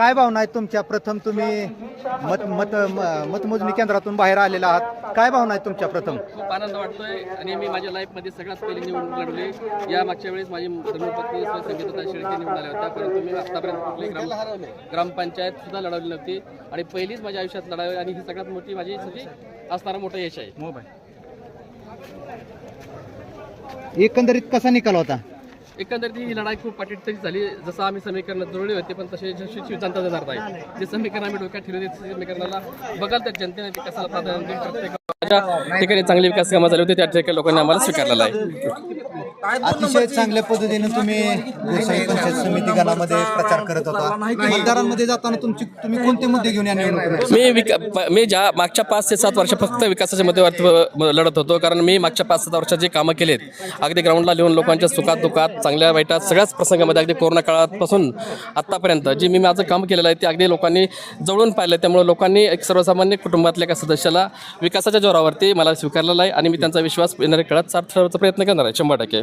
काय भावना आहेत तुमच्या? प्रथम तुम्ही मत मत म- मतमोजणी केंद्रातून बाहेर आलेला आहात. काय भावना आहेत तुमच्या प्रथम? खूप आनंद वाटतोय आणि मी माझ्या लाईफमध्ये सगळ्यात पहिली निवडणूक लढवली. या मागच्या वेळेस माझी धर्मपत्नी संगीता शेळके निवडून आल्या होत्या. परंतु मी आतापर्यंत कुठली ग्राम ग्रामपंचायत सुद्धा लढवली नव्हती. आणि पहिलीच माझ्या आयुष्यात लढावी आणि ही सगळ्यात मोठी माझी साठी असणारं मोठं यश आहे. मोबाईल. एकंदरीत कसा निकाल होता? एकंदरीत ही लढाई खूप पाटीतरी झाली. जसं आम्ही समीकरण जुळले होते पण तसे यशस्वी जनता जाणार नाही. जे समीकरण आम्ही डोक्यात ठेवले समीकरणाला बघाल तर जनतेने ते कसाला प्राधान्य प्रत्येक ठिकाणी चांगली विकास कामं झाली होती त्या ठिकाणी लोकांनी आम्हाला स्वीकारलेला आहे. अतिशय चांगल्या पद्धतीने तुम्ही गोसावी पंचायत समिती गणामध्ये प्रचार करत होता. मतदारांमध्ये जाताना तुमची तुम्ही कोणते मुद्दे घेऊन या निवडणुकीत मी विक मी ज्या मागच्या पाच ते सात वर्ष फक्त विकासाच्या मुद्द्यावरती लढत होतो कारण मी मागच्या पाच सात वर्षात जे कामं केलेत अगदी ग्राउंडला लिहून लोकांच्या सुखात दुखात चांगल्या वाईटात सगळ्याच प्रसंगामध्ये अगदी कोरोना काळापासून आत्तापर्यंत जे मी माझं काम केलेलं आहे ते अगदी लोकांनी जवळून पाहिलं त्यामुळे लोकांनी एक सर्वसामान्य कुटुंबातल्या एका सदस्याला विकासाच्या जोरावरती मला स्वीकारलेला आहे आणि मी त्यांचा विश्वास येणाऱ्या काळात साथ ठरवायचा प्रयत्न करणार आहे शंभर टक्के.